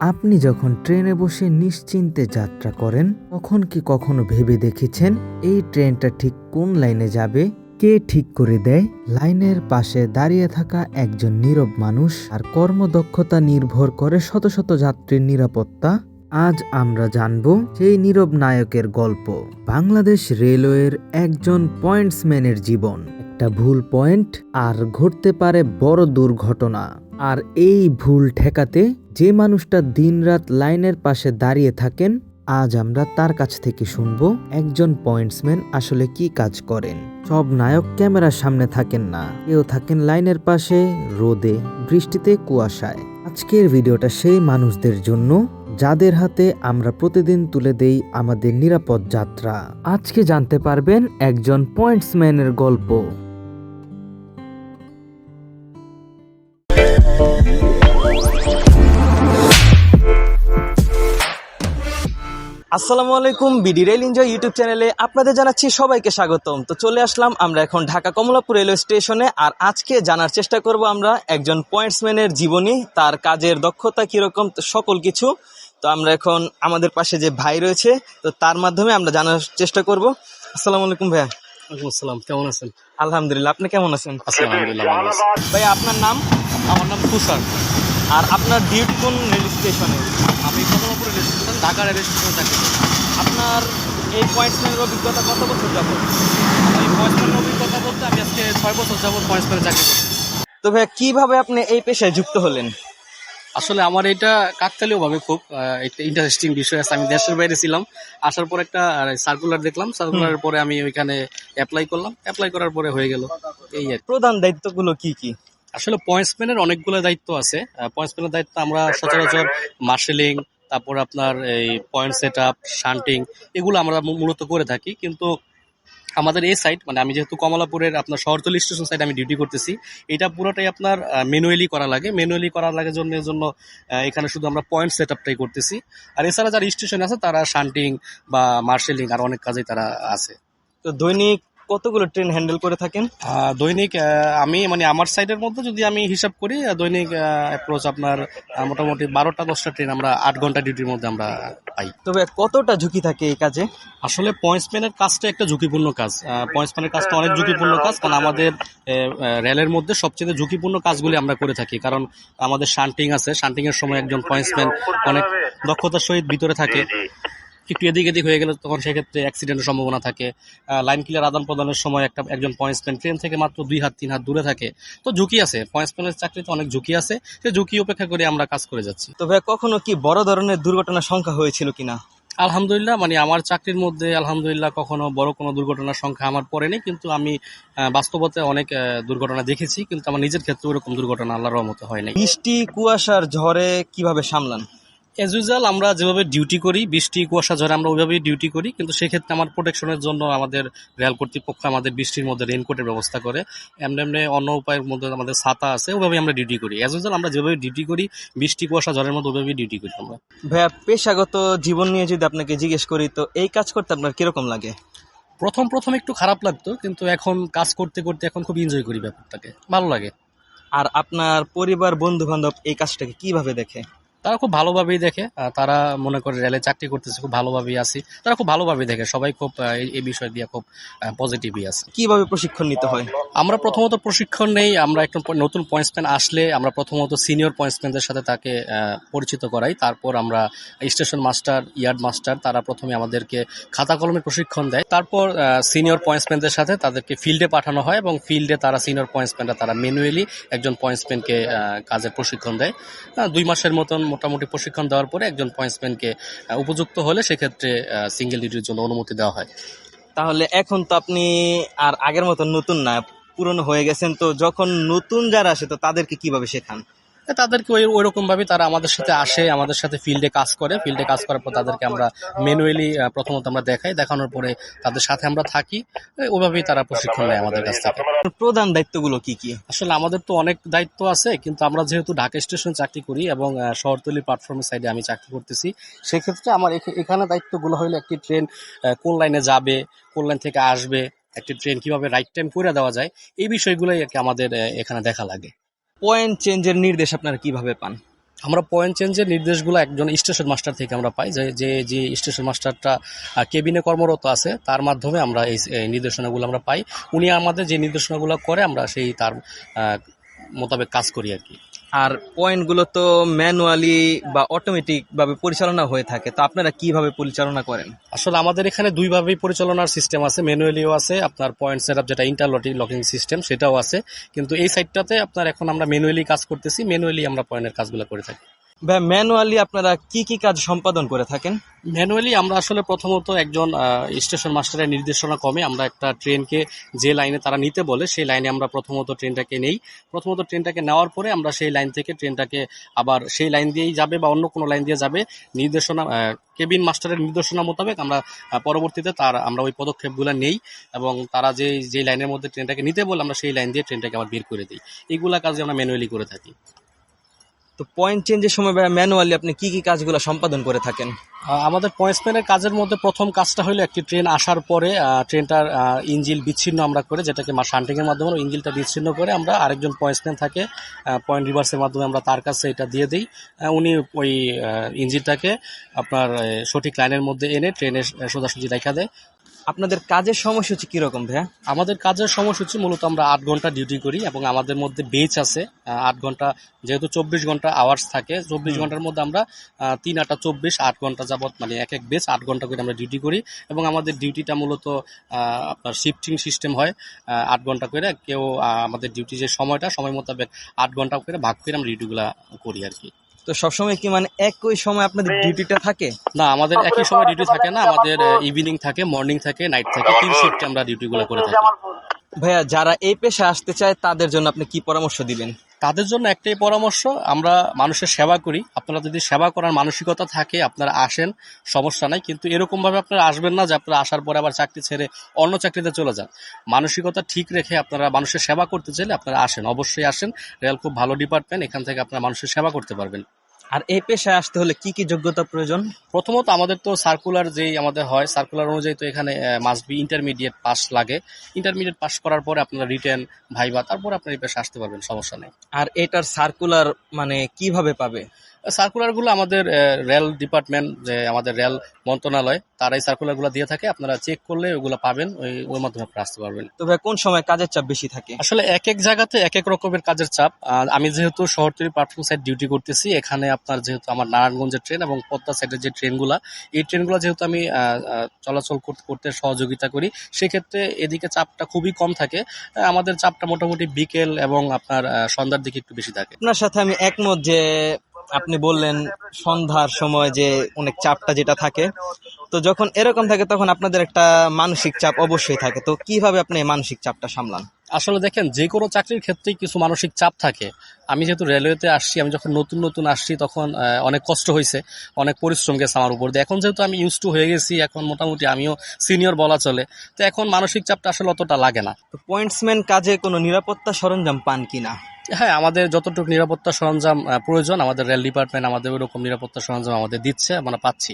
আপনি যখন ট্রেনে বসে নিশ্চিন্তে যাত্রা করেন, তখন কি কখনো ভেবে দেখেছেন এই ট্রেনটা ঠিক কোন লাইনে যাবে? কে ঠিক করে দেয়? লাইনের পাশে দাঁড়িয়ে থাকা একজন নীরব মানুষ আর কর্মদক্ষতা নির্ভর করে শত শত যাত্রীর নিরাপত্তা। আজ আমরা জানব সেই নীরব নায়কের গল্প। বাংলাদেশ রেলওয়ের একজন পয়েন্টসম্যানের জীবন। একটা ভুল পয়েন্ট আর ঘটতে পারে বড় দুর্ঘটনা। আর এই ভুল ঠেকাতে যে মানুষটা দিনরাত লাইনের পাশে দাঁড়িয়ে থাকেন, আজ আমরা তার কাছ থেকে শুনব একজন পয়েন্টসম্যান আসলে কি কাজ করেন। সব নায়ক ক্যামেরার সামনে থাকেন না। কেউ থাকেন লাইনের পাশে, রোদে, বৃষ্টিতে, কুয়াশায়। আজকের ভিডিওটা সেই মানুষদের জন্য, যাদের হাতে আমরা প্রতিদিন তুলে দেই আমাদের নিরাপদ যাত্রা। আজকে জানতে পারবেন একজন পয়েন্টসম্যানের গল্প। আসসালামু আলাইকুম বিডি রেল এনজয় ইউটিউব চ্যানেলে আপনাদের জানাচ্ছি সবাইকে স্বাগতম। তো চলে আসলাম আমরা এখন ঢাকা কমলাপুর রেলওয়ে স্টেশনে আর আজকে জানার চেষ্টা করব আমরা একজন পয়েন্টসম্যানের জীবনী তার কাজের দক্ষতা কীরকম তো সকল কিছু। তো আমরা এখন আমাদের পাশে যে ভাই রয়েছে তো তার মাধ্যমে আমরা জানার চেষ্টা করব। আসসালামু আলাইকুম ভাইয়া। ওয়ালাইকুম আসসালাম কেমন আছেন? আলহামদুলিল্লাহ আপনি কেমন আছেন? আছি। আলহামদুলিল্লাহ ভাই আপনার নাম? আমার নাম তুষার। আর আপনার ডিউটি কোন রেল স্টেশনে? আমি Kamalapur rail station Dhaka rail চাকরি করি আপনার এই পয়েন্টসম্যানের অভিজ্ঞতা কত বছর যাবত আমার এই পয়েন্টসম্যানের অভিজ্ঞতা বলতে আমি আজকে ছয় বছর যাবত পয়েন্টসম্যানে চাকরি করি তো ভাইয়া কীভাবে আপনি এই পেশায় যুক্ত হলেন? আসলে আমার এটা কাকতালীয় ভাবে খুব একটা ইন্টারেস্টিং বিষয় আছে। আমি দেশের বাইরে ছিলাম। আসার পর একটা সার্কুলার দেখলাম। সার্কুলারের পরে আমি ওইখানে অ্যাপ্লাই করলাম। অ্যাপ্লাই করার পরে হয়ে গেল এই আর। প্রধান দায়িত্বগুলো কি কি? আসলে পয়েন্টসম্যানের অনেকগুলো দায়িত্ব আছে। পয়েন্টসম্যানের দায়িত্ব আমরা সচরাচর মার্শেলিং তারপর আপনার এই পয়েন্ট সেট আপ শান্টিং এগুলো আমরা মূলত করে থাকি। কিন্তু আমাদের এই সাইড মানে আমি যেহেতু কমলাপুরের আপনার শহরতলি স্টেশন সাইড আমি ডিউটি করতেছি, এটা পুরোটাই আপনার ম্যানুয়ালি করা লাগে। ম্যানুয়ালি করা লাগে জন্য জন্য এখানে শুধু আমরা পয়েন্ট সেট আপটাই করতেছি। আর এছাড়া যারা স্টেশন আছে, তারা শান্টিং বা মার্শেলিং আর অনেক কাজেই তারা আছে। তো দৈনিক কতগুলো ট্রেন হ্যান্ডেল করে থাকেন? দৈনিক আমি মানে আমার সাইডের মধ্যে যদি আমি হিসাব করি দৈনিক অ্যাপ্রোচ আপনার মোটামুটি বারোটা দশটা ট্রেন আমরা আট ঘণ্টা ডিউটির মধ্যে আমরা পাই। তবে কতটা ঝুঁকি থাকে এই কাজে? আসলে পয়েন্টসম্যানের কাজটা একটা ঝুঁকিপূর্ণ কাজ। পয়েন্টসম্যানের কাজটা অনেক ঝুঁকিপূর্ণ কাজ কারণ আমাদের রেলের মধ্যে সবচেয়ে ঝুঁকিপূর্ণ কাজগুলি আমরা করে থাকি। কারণ আমাদের শান্টিং আছে শান্টিং এর সময় একজন পয়েন্টসম্যান অনেক দক্ষতার সহিত ভিতরে থাকে। একটু এদিক এদিক হয়ে গেলে তখন সেক্ষেত্রে অ্যাক্সিডেন্টের সম্ভাবনা থাকে। লাইন ক্লিয়ার আদান প্রদানের সময় একটা একজন পয়েন্টসম্যান ট্রেন থেকে মাত্র দুই হাত তিন হাত দূরে থাকে। তো ঝুঁকি আছে। পয়েন্টসম্যানের চাকরিতে অনেক ঝুঁকি আছে। সেই ঝুঁকি উপেক্ষা করে আমরা কাজ করে যাচ্ছি। তো ভাই কখনো কি বড় ধরনের দুর্ঘটনার সংখ্যা হয়েছিল কিনা? আলহামদুলিল্লাহ মানে আমার চাকরির মধ্যে আলহামদুলিল্লাহ কখনো বড় কোনো দুর্ঘটনার সংখ্যা আমার পড়েনি। কিন্তু আমি বাস্তবতে অনেক দুর্ঘটনা দেখেছি। কিন্তু আমার নিজের ক্ষেত্রে ওরকম দুর্ঘটনা আল্লাহর রহমতে হয় নাই। বৃষ্টি কুয়াশার ঝড়ে কীভাবে সামলান? এজ ইউজুয়াল আমরা যেভাবে ডিউটি করি বৃষ্টি কুয়াশা ঝড়ে আমরা ওইভাবেই ডিউটি করি কিন্তু সেক্ষেত্রে আমার প্রোটেকশনের জন্য আমাদের রেল কর্তৃপক্ষ আমাদের বৃষ্টির মধ্যে রেনকোটের ব্যবস্থা করে এমনি এমনি অন্য উপায়ের মধ্যে আমাদের ছাতা আছে ওইভাবেই আমরা ডিউটি করি। এজ ইউজুয়াল আমরা যেভাবে ডিউটি করি বৃষ্টি কুয়াশা ঝড়ের মধ্যে ওইভাবেই ডিউটি করি আমরা। ভাইয়া পেশাগত জীবন নিয়ে যদি আপনাকে জিজ্ঞেস করি তো এই কাজ করতে আপনার কীরকম লাগে? প্রথম প্রথম একটু খারাপ লাগতো কিন্তু এখন কাজ করতে করতে এখন খুব এনজয় করি ব্যাপারটাকে ভালো লাগে। আর আপনার পরিবার বন্ধু বান্ধব এই কাজটাকে কীভাবে দেখে? তারা খুব ভালোভাবেই দেখে তারা মনে করে রেলে চাকরি করতেছে খুব ভালোভাবেই আছি। তারা খুব ভালোভাবেই দেখে সবাই খুব এই- বিষয় দিয়ে খুব পজিটিভই আছে। কীভাবে প্রশিক্ষণ নিতে হয়? আমরা প্রথমত প্রশিক্ষণ নেই আমরা একটু নতুন পয়েন্টসম্যান আসলে আমরা প্রথমত সিনিয়র পয়েন্টসম্যানদের সাথে তাকে পরিচিত করাই। তারপর আমরা স্টেশন মাস্টার ইয়ার্ড মাস্টার তারা প্রথমে আমাদেরকে খাতা কলমের প্রশিক্ষণ দেয়। তারপর সিনিয়র পয়েন্টসম্যানদের সাথে তাদেরকে ফিল্ডে পাঠানো হয় এবং ফিল্ডে তারা সিনিয়র পয়েন্টসম্যানরা তারা ম্যানুয়ালি একজন পয়েন্টসম্যানকে কাজের প্রশিক্ষণ দেয়। দুই মাসের মতন মোটামুটি প্রশিক্ষণ দেওয়ার পরে একজন পয়েন্টসম্যানকে উপযুক্ত হলে সেক্ষেত্রে সিঙ্গেল ডিউটির জন্য অনুমতি দেওয়া হয়। তাহলে এখন তো আপনি আর আগের মতো নতুন না, পুরনো হয়ে গেছেন, তো যখন নতুন যারা আসে, তো তাদেরকে কীভাবে শেখান? তাদেরকে ওই ওইরকম ভাবে তারা আমাদের সাথে আসে আমাদের সাথে ফিল্ডে কাজ করে। ফিল্ডে কাজ করার পর তাদেরকে আমরা ম্যানুয়ালি প্রথমত আমরা দেখাই। দেখানোর পরে তাদের সাথে আমরা থাকি। ওইভাবেই তারা প্রশিক্ষণ নেয় আমাদের কাছ থেকে। প্রধান দায়িত্বগুলো কি কি? আসলে আমাদের তো অনেক দায়িত্ব আছে কিন্তু আমরা যেহেতু ঢাকা স্টেশন চাকরি করি এবং শহরতলি প্ল্যাটফর্মের সাইডে আমি চাকরি করতেছি সেক্ষেত্রে আমার এখা- এখানে দায়িত্বগুলো হলো একটি ট্রেন কোন লাইনে যাবে কোন লাইন থেকে আসবে একটি ট্রেন কীভাবে রাইট টাইম করে দেওয়া যায় এই বিষয়গুলোই আর কি আমাদের এখানে দেখা লাগে। পয়েন্ট চেঞ্জের নির্দেশ আপনারা কীভাবে পান? আমরা পয়েন্ট চেঞ্জের নির্দেশগুলো একজন স্টেশন মাস্টার থেকে আমরা পাই। যে যে যে স্টেশন মাস্টারটা কেবিনে কর্মরত আছে, তার মাধ্যমে আমরা এই নির্দেশনাগুলো আমরা পাই। উনি আমাদের যে নির্দেশনাগুলো করে, আমরা সেই তার মোতাবেক কাজ করি আর কি। আর পয়েন্টগুলো তো ম্যানুয়ালি বা অটোমেটিকভাবে পরিচালনা হয়ে থাকে। তো আপনারা কীভাবে পরিচালনা করেন? আসলে আমাদের এখানে দুইভাবেই পরিচালনার সিস্টেম আছে। ম্যানুয়ালিও আছে, আপনার পয়েন্ট সেট আপ যেটা ইন্টারলটিং লকিং সিস্টেম সেটাও আছে। কিন্তু এই সাইডটাতে আপনার এখন আমরা ম্যানুয়ালি কাজ করতেছি। ম্যানুয়ালি আমরা পয়েন্টের কাজগুলো করে থাকি। ম্যানুয়ালি আপনারা কি কি কাজ সম্পাদন করে থাকেন? ম্যানুয়ালি আমরা আসলে প্রথমত একজন স্টেশন মাস্টারের নির্দেশনা কমে আমরা একটা ট্রেনকে যে লাইনে তারা নিতে বলে, সেই লাইনে আমরা প্রথমত ট্রেনটাকে নেই। প্রথমত ট্রেনটাকে নেওয়ার পরে আমরা সেই লাইন থেকে ট্রেনটাকে আবার সেই লাইন দিয়েই যাবে বা অন্য কোনো লাইন দিয়ে যাবে। নির্দেশনা কেবিন মাস্টারের নির্দেশনা মোতাবেক আমরা পরবর্তীতে তার, আমরা ওই পদক্ষেপগুলো নেই এবং তারা যে যে লাইনের মধ্যে ট্রেনটাকে নিতে বলে আমরা সেই লাইন দিয়ে ট্রেনটাকে আবার বের করে দিই। এইগুলা কাজে আমরা ম্যানুয়ালি করে থাকি। তো পয়েন্ট চেঞ্জের সময় ভাই ম্যানুয়ালি আপনি কি কি কাজগুলো সম্পাদন করে থাকেন? আমাদের পয়েন্টসম্যানের কাজের মধ্যে প্রথম কাজটা হলো একটি ট্রেন আসার পরে ট্রেনটার ইঞ্জিল বিচ্ছিন্ন আমরা করে, যেটাকে শান্টিংয়ের মাধ্যমে ইঞ্জিলটা বিচ্ছিন্ন করে আমরা আরেকজন পয়েন্টসম্যান থাকে পয়েন্ট রিভার্সের মাধ্যমে আমরা তার কাছে এটা দিয়ে দিই। উনি ওই ইঞ্জিলটাকে আপনার সঠিক লাইনের মধ্যে এনে ট্রেনে সোজাসুজি রেখা দেয়। আপনাদের কাজের সময়সূচি কীরকম ভাইয়া? আমাদের কাজের সময়সূচি মূলত আমরা আট ঘণ্টা ডিউটি করি এবং আমাদের মধ্যে বেচ আছে আট ঘণ্টা যেহেতু চব্বিশ ঘণ্টা আওয়ার্স থাকে চব্বিশ ঘণ্টার মধ্যে আমরা তিন আটা চব্বিশ আট ঘণ্টা যাবত মানে এক এক বেচ আট ঘণ্টা করে আমরা ডিউটি করি এবং আমাদের ডিউটিটা মূলত আপনার শিফটিং সিস্টেম হয় আট ঘণ্টা করে কেউ আমাদের ডিউটি যে সময়টা সময় মোতাবেক আট ঘণ্টা করে ভাগ করে আমরা ডিউটিগুলো করি আর কি। তো সবসময় কি মানে একই সময় আপনাদের ডিউটিটা থাকে? না আমাদের একই সময় ডিউটি থাকে না আমাদের ইভিনিং থাকে মর্নিং থাকে নাইট থাকে তিন শিফটে আমরা ডিউটিগুলো করে থাকি। ভাইয়া যারা এই পেশায় আসতে চায় তাদের জন্য আপনি কি পরামর্শ দিবেন? তাদের জন্য একটাই পরামর্শ, আমরা মানুষের সেবা করি। আপনারা যদি সেবা করার মানসিকতা থাকে, আপনারা আসেন, সমস্যা নাই। কিন্তু এরকমভাবে আপনারা আসবেন না যে আপনারা আসার পরে আবার চাকরি ছেড়ে অন্য চাকরিতে চলে যান। মানসিকতা ঠিক রেখে আপনারা মানুষের সেবা করতে চাইলে আপনারা আসেন। অবশ্যই আসেন। রেল খুব ভালো ডিপার্টমেন্ট এখান থেকে আপনারা মানুষের সেবা করতে পারবেন। আর এই পেশায় আসতে হলে কি কি যোগ্যতা প্রয়োজন? প্রথমত আমাদের তো সার্কুলার যেই আমাদের হয় সার্কুলার অনুযায়ী তো এখানে মাস্ট বি ইন্টারমিডিয়েট পাস লাগে। ইন্টারমিডিয়েট পাস করার পরে আপনারা রিটেন ভাইবা তারপর আপনার এই পেশায় আসতে পারবেন সমস্যা নেই। আর এটার সার্কুলার মানে কীভাবে পাবে? সার্কুলারগুলো আমাদের রেল ডিপার্টমেন্ট যে আমাদের রেল মন্ত্রণালয় তারা এই সার্কুলারগুলো দিয়ে থাকে। আপনারা চেক করলে ওগুলো পাবেন ওই ওর মাধ্যমে আপনারা আসতে পারবেন। তবে কোন সময় কাজের চাপ বেশি থাকে? আসলে এক এক জায়গাতে এক এক রকমের কাজের চাপ। আমি যেহেতু শহরতলি প্ল্যাটফর্ম সাইড ডিউটি করতেছি এখানে আপনার যেহেতু আমার নারায়ণগঞ্জের ট্রেন এবং পদ্মা সাইডের যে ট্রেনগুলো এই ট্রেনগুলো যেহেতু আমি চলাচল করতে করতে সহযোগিতা করি সেক্ষেত্রে এদিকে চাপটা খুবই কম থাকে। আমাদের চাপটা মোটামুটি বিকেল এবং আপনার সন্ধ্যার দিকে একটু বেশি থাকে। আপনার সাথে আমি একমত যে আপনি বললেন সন্ধ্যার সময় যে অনেক চাপটা যেটা থাকে। তো যখন এরকম থাকে তখন আপনাদের একটা মানসিক চাপ অবশ্যই থাকে। তো কীভাবে আপনি মানসিক চাপটা সামলান? আসলে দেখেন যে কোনো চাকরির ক্ষেত্রেই কিছু মানসিক চাপ থাকে। আমি যেহেতু রেলওয়েতে আসছি আমি যখন নতুন নতুন আসছি তখন অনেক কষ্ট হয়েছে অনেক পরিশ্রম গেছে আমার উপর দিয়ে। এখন যেহেতু আমি ইউজ টু হয়ে গেছি এখন মোটামুটি আমিও সিনিয়র বলা চলে। তো এখন মানসিক চাপটা আসলে অতটা লাগে না। তো পয়েন্টসম্যান কাজে কোনো নিরাপত্তা সরঞ্জাম পান কিনা? হ্যাঁ আমাদের যতটুকু নিরাপত্তা সরঞ্জাম প্রয়োজন আমাদের রেল ডিপার্টমেন্ট আমাদের ওরকম নিরাপত্তা সরঞ্জাম আমাদের দিচ্ছে আমরা পাচ্ছি।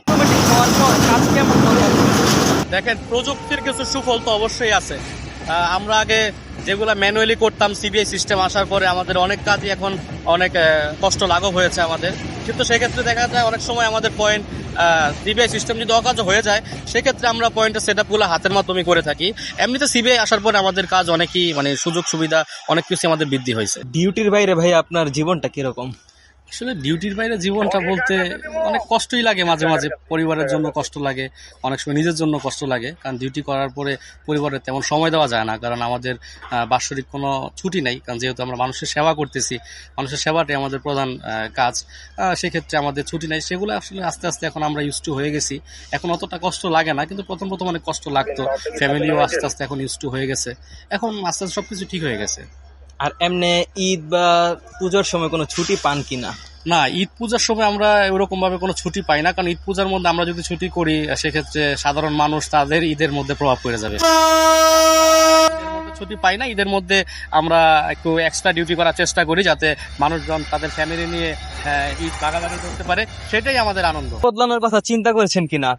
দেখেন প্রযুক্তির কিছু সুফল তো অবশ্যই আছে। আমরা আগে যেগুলো ম্যানুয়ালি করতাম সিবিআই সিস্টেম আসার পরে আমাদের অনেক কাজই এখন অনেক কষ্ট লাঘব হয়েছে আমাদের। কিন্তু সেক্ষেত্রে দেখা যায় অনেক সময় আমাদের পয়েন্ট সিবিআই সিস্টেম যদি অকাজ হয়ে যায়, সেক্ষেত্রে আমরা পয়েন্টের সেট আপগুলো হাতের মাধ্যমে করে থাকি। এমনিতে সিবিআই আসার পরে আমাদের কাজ অনেকই মানে সুযোগ সুবিধা অনেক কিছু আমাদের বৃদ্ধি হয়েছে। ডিউটির বাইরে ভাই আপনার জীবনটা কীরকম? আসলে ডিউটির বাইরে জীবনটা বলতে অনেক কষ্টই লাগে মাঝে মাঝে পরিবারের জন্য কষ্ট লাগে অনেক সময় নিজের জন্য কষ্ট লাগে কারণ ডিউটি করার পরে পরিবারের তেমন সময় দেওয়া যায় না কারণ আমাদের বাৎসরিক কোনো ছুটি নেই কারণ যেহেতু আমরা মানুষের সেবা করতেছি মানুষের সেবাটাই আমাদের প্রধান কাজ সেক্ষেত্রে আমাদের ছুটি নেই সেগুলো আসলে আস্তে আস্তে এখন আমরা ইউজ টু হয়ে গেছি এখন অতটা কষ্ট লাগে না কিন্তু প্রথম প্রথম অনেক কষ্ট লাগতো ফ্যামিলিও আস্তে আস্তে এখন ইউজ টু হয়ে গেছে এখন আস্তে আস্তে সব কিছু ঠিক হয়ে গেছে। আর এমনি ঈদ বা পুজোর সময় কোনো ছুটি পান কিনা না? না ঈদ পূজার সময় আমরা এরকম ভাবে কোনো ছুটি পাই না কারণ ঈদ পূজার মধ্যে আমরা যদি ছুটি করি সেক্ষেত্রে সাধারণ মানুষ তাদের ঈদের মধ্যে প্রভাব পড়ে যাবে। ঈদের মধ্যে ছুটি পাই না ঈদের মধ্যে আমরা একটু এক্সট্রা ডিউটি করার চেষ্টা করি যাতে মানুষজন তাদের ফ্যামিলি নিয়ে আহ, ঈদ ভাগাভাগি করতে পারে সেটাই আমাদের আনন্দ। বদলানোর কথা চিন্তা করেছেন কিনা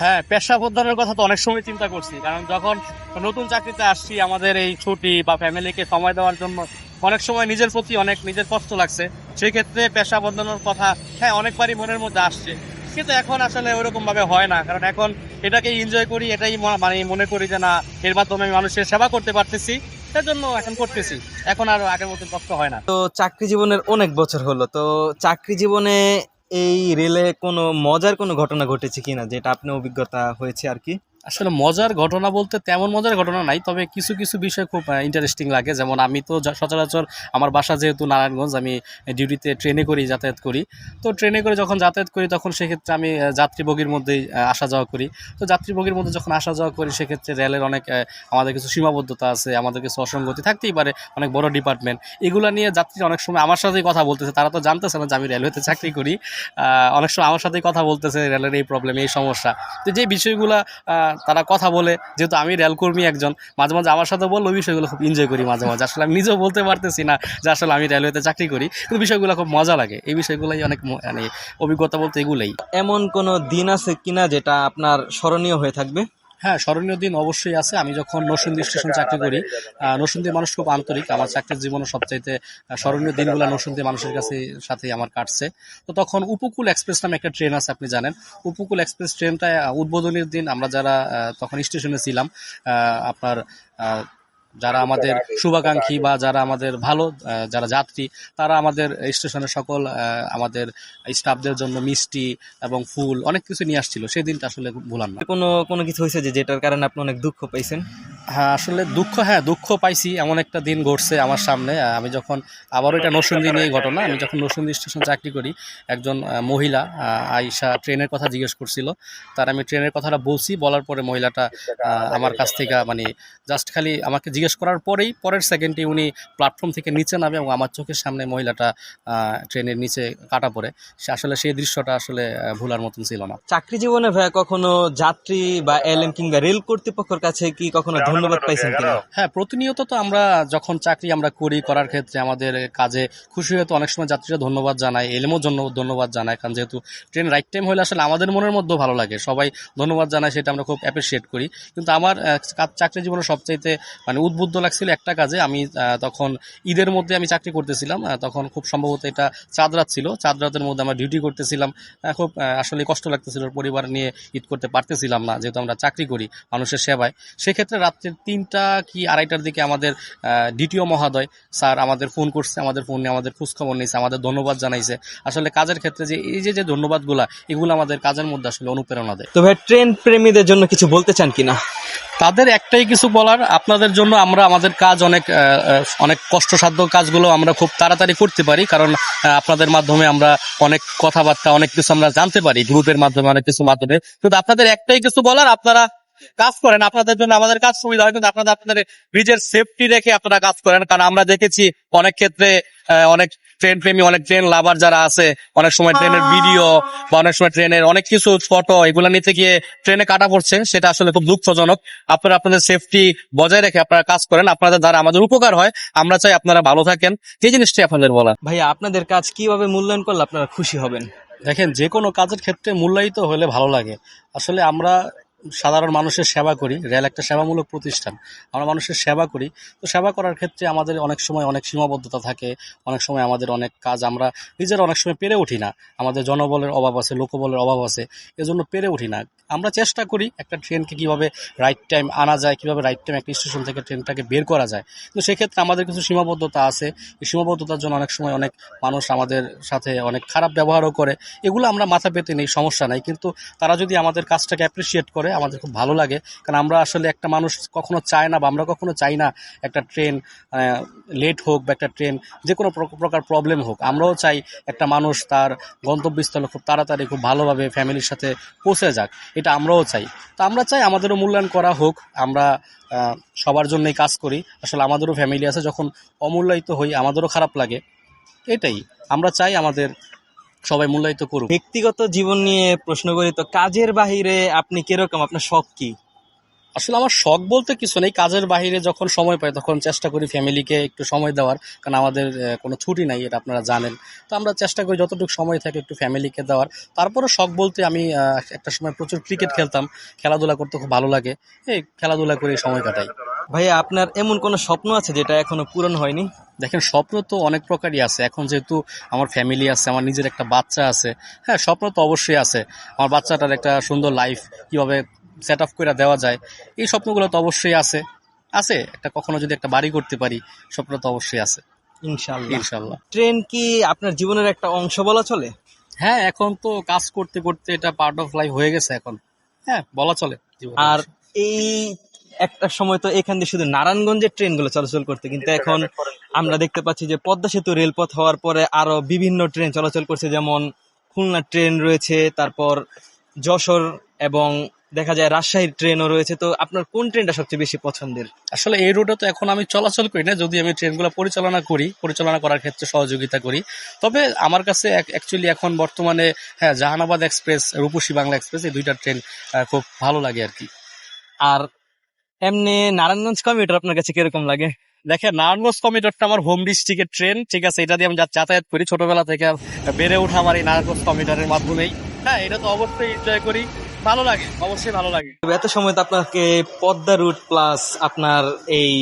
হ্যাঁ পেশা বদলানোর কথা তো অনেক সময় চিন্তা করছি, কারণ যখন নতুন চাকরিতে আসছি, আমাদের এই ছুটি বা ফ্যামিলিকে সময় দেওয়ার জন্য অনেক সময় নিজের প্রতি অনেক নিজের কষ্ট লাগছে সেই ক্ষেত্রে পেশা বদলানোর কথা হ্যাঁ অনেকবারই মনের মধ্যে আসছে। কিন্তু এখন আসলে ওরকম ভাবে হয় না, কারণ এখন এটাকে এনজয় করি, এটাই মানে মনে করি যে না, এর মাধ্যমে আমি মানুষের সেবা করতে পারতেছি, সেজন্য এখন করতেছি। এখন আর আগের মতো কষ্ট হয় না। তো চাকরি জীবনের অনেক বছর হলো, তো চাকরি জীবনে এই রেলে কোনো মজার কোনো ঘটনা ঘটেছে কিনা যেটা আপনার অভিজ্ঞতা হয়েছে আর কি? আসলে মজার ঘটনা বলতে তেমন মজার ঘটনা নাই, তবে কিছু কিছু বিষয় খুব ইন্টারেস্টিং লাগে। যেমন আমি তো সচরাচর আমার বাসা যেহেতু নারায়ণগঞ্জ, আমি ডিউটিতে ট্রেনে করি, যাতায়াত করি। তো ট্রেনে করে যখন যাতায়াত করি, তখন সেক্ষেত্রে আমি যাত্রী বগির মধ্যেই আসা যাওয়া করি। তো যাত্রী বগির মধ্যে যখন আসা যাওয়া করি, সেক্ষেত্রে রেলের অনেক আমাদের কিছু সীমাবদ্ধতা আছে, আমাদের কিছু অসঙ্গতি থাকতেই পারে, অনেক বড় ডিপার্টমেন্ট এগুলো নিয়ে যাত্রী অনেক সময় আমার সাথেই কথা বলতেছে, তারা তো জানতেছে না যে আমি রেলওয়েতে চাকরি করি। অনেক সময় আমার সাথেই কথা বলতেছে, রেলের এই প্রবলেম এই সমস্যা। তো যে বিষয়গুলো তারা কথা বলে, যেহেতু আমি রেলকর্মী একজন, মাঝে মাঝে আমার সাথে বলল, ওই বিষয়গুলো খুব এনজয় করি মাঝে মাঝে। আসলে আমি নিজেও বলতে পারতেছি না যে আসলে আমি রেলওয়েতে চাকরি করি, কিন্তু বিষয়গুলো খুব মজা লাগে। এই বিষয়গুলোই অনেক মানে অভিজ্ঞতা বলতে এগুলোই। এমন কোনো দিন আছে কিনা যেটা আপনার স্মরণীয় হয়ে থাকবে? হ্যাঁ স্মরণীয় দিন অবশ্যই আছে। আমি যখন নরসিংদী স্টেশন চাকরি করি আহ, মানুষ খুব আন্তরিক। আমার চাকরির জীবনে সবচাইতে স্মরণীয় দিনগুলো নরসিংদী মানুষের কাছে সাথেই আমার কাটছে। তো তখন উপকূল এক্সপ্রেস নামে একটা ট্রেন আছে আপনি জানেন। উপকূল এক্সপ্রেস ট্রেনটা উদ্বোধনের দিন আমরা যারা তখন স্টেশনে ছিলাম আপনার যারা আমাদের শুভাকাঙ্ক্ষী বা যারা আমাদের ভালো যারা যাত্রী তারা আমাদের স্টেশনের সকল আমাদের স্টাফদের জন্য মিষ্টি এবং ফুল অনেক কিছু নিয়ে আসছিল। সেই দিনটা আসলে ভুলার না। কোনো কোনো কিছু হয়েছে যে যেটার কারণে আপনি অনেক দুঃখ পাইছেন? হ্যাঁ আসলে দুঃখ হ্যাঁ দুঃখ পাইছি। এমন একটা দিন ঘটছে আমার সামনে। আমি যখন আবারও এটা নরসিংদী নিয়ে ঘটনা আমি যখন নরসিংদী স্টেশন চাকরি করি একজন মহিলা আহ, আয়শা ট্রেনের কথা জিজ্ঞেস করছিল। তার আমি ট্রেনের কথাটা বলছি বলার পরে মহিলাটা আমার কাছ থেকে মানে জাস্ট খালি আমাকে জিজ্ঞেস করার পরেই পরের সেকেন্ডে উনি প্ল্যাটফর্ম থেকে নিচে নামে এবং আমার চোখের সামনে মহিলাটা ট্রেনের নিচে কাটা পড়ে। সে আসলে সেই দৃশ্যটা আসলে ভোলার মতন ছিল না। চাকরি জীবনে ভাইয়া কখনো যাত্রী বা এলএম কিংবা রেল কর্তৃপক্ষের কাছে কি কখনো ধন্যবাদ পাইছেন হ্যাঁ প্রতিনিয়ত তো আমরা যখন চাকরি আমরা করি করার ক্ষেত্রে আমাদের কাজে খুশি হয়ে তো অনেক সময় যাত্রীরা ধন্যবাদ জানায় এলএমও জন্য ধন্যবাদ জানায় কারণ যেহেতু ট্রেন রাইট টাইম হলে আসলে আমাদের মনের মধ্যেও ভালো লাগে। সবাই ধন্যবাদ জানায় সেটা আমরা খুব অ্যাপ্রিসিয়েট করি। কিন্তু আমার চাকরি জীবনে সবচাইতে মানে উদ্বুদ্ধ লাগছিল একটা কাজে। আমি তখন ঈদের মধ্যে আমি চাকরি করতেছিলাম তখন খুব সম্ভবত এটা চাঁদ রাত ছিল। চাঁদ রাতের মধ্যে আমরা ডিউটি করতেছিলাম খুব আসলে কষ্ট লাগতেছিল পরিবার নিয়ে ঈদ করতে পারতেছিলাম না যেহেতু আমরা চাকরি করি মানুষের সেবায়। সেক্ষেত্রে রাত্রের তিনটা কি আড়াইটার দিকে আমাদের ডিটিও মহাদয় স্যার আমাদের ফোন করছে আমাদের ফোন নিয়ে আমাদের খোঁজখবর নিয়েছে আমাদের ধন্যবাদ জানাইছে। আসলে কাজের ক্ষেত্রে যে এই যে যে ধন্যবাদগুলা এগুলো আমাদের কাজের মধ্যে আসলে অনুপ্রেরণা দেয়। তো ভাই ট্রেন প্রেমীদের জন্য কিছু বলতে চান কিনা? তাদের একটাই কিছু বলার আপনাদের জন্য আমরা আমাদের কাজ অনেক অনেক কষ্টসাধ্য কাজগুলো আমরা খুব তাড়াতাড়ি করতে পারি, কারণ আপনাদের মাধ্যমে আমরা অনেক কথাবার্তা, অনেক কিছু আমরা জানতে পারি গ্রুপের মাধ্যমে অনেক কিছু মাধ্যমে। কিন্তু আপনাদের একটাই কিছু বলার, আপনারা কাজ করেন আপনাদের জন্য আমাদের কাজ সুবিধা হয় কিন্তু আপনাদের আপনাদের ব্রিজের সেফটি রেখে আপনারা কাজ করেন। কারণ আমরা দেখেছি অনেক ক্ষেত্রে অনেক ট্রেন প্রেমী অনেক ট্রেন লাভার যারা আছে অনেক সময় ট্রেনের ভিডিও বা অনেক সময় ট্রেনের অনেক কিছু ফটো এগুলো নিতে গিয়ে ট্রেনে কাটা পড়ছে সেটা আসলে খুব দুঃখজনক। আপনারা আপনাদের সেফটি বজায় রেখে আপনারা কাজ করেন। আপনাদের দ্বারা আমাদের উপকার হয়। আমরা চাই আপনারা ভালো থাকেন। এই জিনিসটাই আপনাদের বলা ভাইয়া আপনাদের কাজ কীভাবে মূল্যায়ন করলে আপনারা খুশি হবেন? দেখেন যে কোনো কাজের ক্ষেত্রে মূল্যায়িত হলে ভালো লাগে। আসলে আমরা সাধারণ মানুষের সেবা করি, রেল একটা সেবামূলক প্রতিষ্ঠান, আমরা মানুষের সেবা করি। তো সেবা করার ক্ষেত্রে আমাদের অনেক সময় অনেক সীমাবদ্ধতা থাকে, অনেক সময় আমাদের অনেক কাজ আমরা নিজেরা অনেক সময় পেরে উঠি না। আমাদের জনবলের অভাব আছে, লোকবলের অভাব আছে, এজন্য পেরে উঠি না। আমরা চেষ্টা করি একটা ট্রেনকে কীভাবে রাইট টাইম আনা যায়, কীভাবে রাইট টাইম একটা স্টেশন থেকে ট্রেনটাকে বের করা যায়। তো সেক্ষেত্রে আমাদের কিছু সীমাবদ্ধতা আছে। এই সীমাবদ্ধতার জন্য অনেক সময় অনেক মানুষ আমাদের সাথে অনেক খারাপ ব্যবহারও করে। এগুলো আমরা মাথা পেতে নেই, সমস্যা নাই। কিন্তু তারা যদি আমাদের কাজটাকে অ্যাপ্রিসিয়েট করে আমাদের খুব ভালো লাগে। কারণ আমরা আসলে একটা মানুষ কখনো চায় না বা আমরা কখনো চাই না একটা ট্রেন লেট হোক বা একটা ট্রেন যে কোনো প্র- প্রকার প্রবলেম হোক। আমরাও চাই একটা মানুষ তার গন্তব্যস্থলে খুব তাড়াতাড়ি খুব ভালোভাবে ফ্যামিলির সাথে পৌঁছে যাক। এটা আমরাও চাই। তো আমরা চাই আমাদেরও মূল্যায়ন করা হোক। আমরা সবার জন্যই কাজ করি। আসলে আমাদেরও ফ্যামিলি আছে। যখন অমূল্যায়িত হই, আমাদেরও খারাপ লাগে। এটাই। আমরা চাই আমাদের সবাই মূল্যায়িত করুক। ব্যক্তিগত জীবন নিয়ে প্রশ্ন করি তো কাজের বাহিরে আপনি কীরকম? আপনার শখ কি? আসলে আমার শখ বলতে কিছু নেই। কাজের বাইরে যখন সময় পাই তখন চেষ্টা করি ফ্যামিলিকে একটু সময় দেওয়ার। কারণ আমাদের কোনো ছুটি নাই এটা আপনারা জানেন। তো আমরা চেষ্টা করি যতটুকু সময় থাকে একটু ফ্যামিলিকে দেওয়ার। তারপরে শখ বলতে আমি একটা সময় প্রচুর ক্রিকেট খেলতাম। খেলাধুলা করতে খুব ভালো লাগে। এই খেলাধুলা করে সময় কাটাই। ভাইয়া আপনার এমন কোনো স্বপ্ন আছে যেটা এখনও পূরণ হয়নি? দেখেন স্বপ্ন তো অনেক প্রকারই আছে। এখন যেহেতু আমার ফ্যামিলি আছে আমার নিজের একটা বাচ্চা আছে হ্যাঁ স্বপ্ন তো অবশ্যই আছে। আমার বাচ্চাটার একটা সুন্দর লাইফ কীভাবে সেট আপ করে দেওয়া যায় এই স্বপ্নগুলো তো অবশ্যই আছে। আছে একটা কখনো যদি একটা বাড়ি করতে পারি স্বপ্ন তো অবশ্যই আছে। ইনশাল্লাহ ইনশাল্লাহ ট্রেন কি আপনার জীবনের একটা অংশ বলা চলে? হ্যাঁ এখন তো কাজ করতে করতে এটা পার্ট অফ লাইফ হয়ে গেছে এখন। হ্যাঁ বলা চলে আর এই একটা সময় তো এখান দিয়ে শুধু নারায়ণগঞ্জের ট্রেনগুলো চলাচল করতে কিন্তু এখন আমরা দেখতে পাচ্ছি যে পদ্মা সেতু রেলপথ হওয়ার পরে আরও বিভিন্ন ট্রেন চলাচল করছে যেমন খুলনা ট্রেন রয়েছে তারপর যশোর এবং দেখা যায় রাজশাহীর ট্রেনও রয়েছে। তো আপনার কোন ট্রেনটা সবচেয়ে বেশি পছন্দের? আসলে এই রুটে তো এখন আমি চলাচল করি না যদি আমি ট্রেনগুলো পরিচালনা করি পরিচালনা করার ক্ষেত্রে সহযোগিতা করি। তবে আমার কাছে অ্যাকচুয়ালি এখন বর্তমানে হ্যাঁ জাহানাবাদ এক্সপ্রেস রূপসী বাংলা এক্সপ্রেস এই দুইটা ট্রেন খুব ভালো লাগে আর কি। আর এমনি নারায়ণগঞ্জ কমিউটার আপনার কাছে কীরকম লাগে? দেখেন, নারায়ণগঞ্জ কমিটারটা আমার হোম ডিস্ট্রিক্টের ট্রেন ঠিক আছে? এটা দিয়ে আমি যাতায়াত করি ছোটবেলা থেকে বেড়ে ওঠা আমার এই নারায়ণগঞ্জ কমিউটারের মাধ্যমেই। হ্যাঁ এটা তো অবশ্যই এনজয় করি। ভালো লাগে, অবশ্যই ভালো লাগে। এত সময় তো আপনাকে পদ্মা রুট প্লাস আপনার এই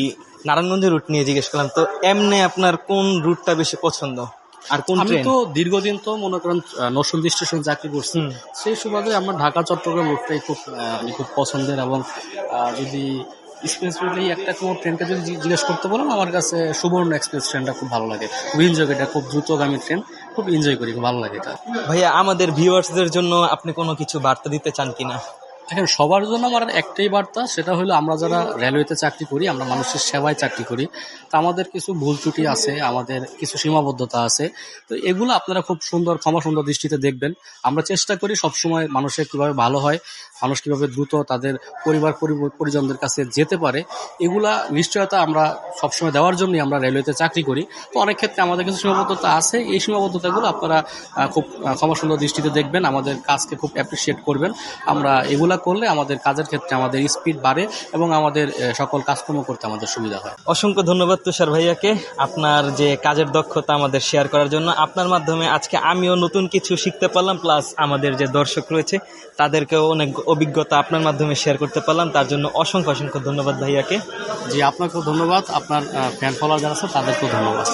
নারায়ণগঞ্জের রুট নিয়ে জিজ্ঞেস করলাম, তো এমনি আপনার কোন রুটটা বেশি পছন্দ? আর কোন আমি তো দীর্ঘদিন তো মনে করেন নরসিংদী স্টেশন চাকরি করছি। সেই সুবাদে আমার ঢাকা চট্টগ্রাম রুটটাই খুব আমি খুব পছন্দের এবং যদি স্পেসিফিকলি একটা কোনো ট্রেনকে যদি জিজ্ঞেস করতে বলেন আমার কাছে সুবর্ণ এক্সপ্রেস ট্রেনটা খুব ভালো লাগে। খুব এনজয় এটা খুব দ্রুতগামী ট্রেন খুব এনজয় করি খুব ভালো লাগে এটা। ভাইয়া আমাদের ভিউয়ার্সদের জন্য আপনি কোনো কিছু বার্তা দিতে চান কিনা? দেখেন, সবার জন্য আমার একটাই বার্তা, সেটা হলো আমরা যারা রেলওয়েতে চাকরি করি, আমরা মানুষের সেবায় চাকরি করি। তা আমাদের কিছু ভুল ত্রুটি আছে, আমাদের কিছু সীমাবদ্ধতা আছে। তো এগুলো আপনারা খুব সুন্দর ক্ষমা সুন্দর দৃষ্টিতে দেখবেন। আমরা চেষ্টা করি সবসময় মানুষের কীভাবে ভালো হয়, মানুষ কীভাবে দ্রুত তাদের পরিবার পরিজনদের কাছে যেতে পারে। এগুলা নিশ্চয়তা আমরা সবসময় দেওয়ার জন্যই আমরা রেলওয়েতে চাকরি করি। তো অনেক ক্ষেত্রে আমাদের কিছু সীমাবদ্ধতা আছে। এই সীমাবদ্ধতাগুলো আপনারা খুব ক্ষমা সুন্দর দৃষ্টিতে দেখবেন। আমাদের কাজকে খুব অ্যাপ্রিসিয়েট করবেন। আমরা এগুলা করলে আমাদের কাজের ক্ষেত্রে আমাদের স্পিড বাড়ে এবং আমাদের সকল কাজকর্ম করতে আমাদের সুবিধা হয়। অসংখ্য ধন্যবাদ তুষার ভাইয়াকে আপনার যে কাজের দক্ষতা আমাদের শেয়ার করার জন্য। আপনার মাধ্যমে আজকে আমিও নতুন কিছু শিখতে পারলাম প্লাস আমাদের যে দর্শক রয়েছে তাদেরকেও অনেক অভিজ্ঞতা আপনার মাধ্যমে শেয়ার করতে পারলাম। তার জন্য অসংখ্য অসংখ্য ধন্যবাদ ভাইয়াকে। জি আপনাকেও ধন্যবাদ। আপনার ফ্যান ফলোয়ার যারা আছে তাদেরকেও ধন্যবাদ।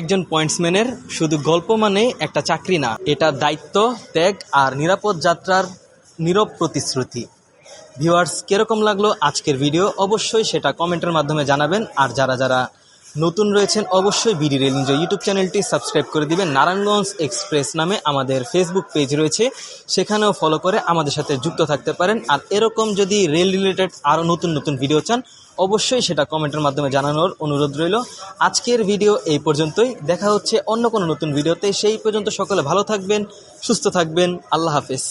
একজন পয়েন্টসম্যানের শুধু গল্প মানে একটা চাকরি না এটা দায়িত্ব ত্যাগ আর নিরাপদ যাত্রার নীরব প্রতিশ্রুতি। ভিউয়ার্স, কীরকম লাগল আজকের ভিডিও? অবশ্যই সেটা কমেন্টের মাধ্যমে জানাবেন। আর যারা যারা নতুন রয়েছেন, অবশ্যই বিডি রেল এনজয় ইউটিউব চ্যানেলটি সাবস্ক্রাইব করে দিবেন। নারায়ণগঞ্জ এক্সপ্রেস নামে আমাদের ফেসবুক পেজ রয়েছে। সেখানেও ফলো করে আমাদের সাথে যুক্ত থাকতে পারেন। আর এরকম যদি রেল রিলেটেড আরও নতুন নতুন ভিডিও চান, অবশ্যই সেটা কমেন্টের মাধ্যমে জানানোর অনুরোধ রইল। আজকের ভিডিও এই পর্যন্তই। দেখা হচ্ছে অন্য কোনো নতুন ভিডিওতে। সেই পর্যন্ত সকলে ভালো থাকবেন, সুস্থ থাকবেন। আল্লাহ হাফেজ।